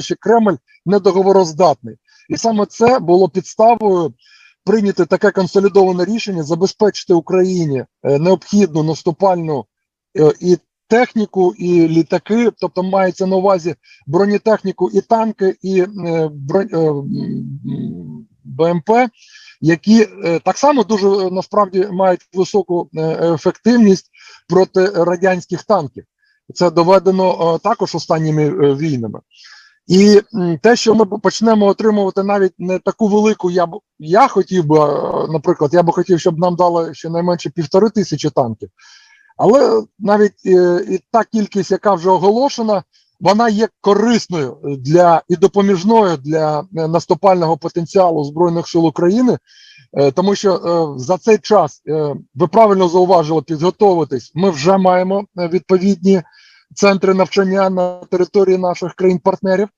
що Кремль недоговороздатний. І саме це було підставою прийняти таке консолідоване рішення, забезпечити Україні е, необхідну наступальну е, і техніку, і літаки, тобто мається на увазі бронетехніку, і танки, і е, БМП, які так само дуже насправді мають високу ефективність проти радянських танків. Це доведено також останніми війнами. І те, що ми почнемо отримувати навіть не таку велику, я б я хотів би, е, наприклад, я би хотів, щоб нам дали щонайменше півтори тисячі танків. Але навіть е, і та кількість, яка вже оголошена, вона є корисною для і допоміжною для е, наступального потенціалу збройних сил України, тому що за цей час ви правильно зауважили підготовитись. Ми вже маємо відповідні центри навчання на території наших країн-партнерів.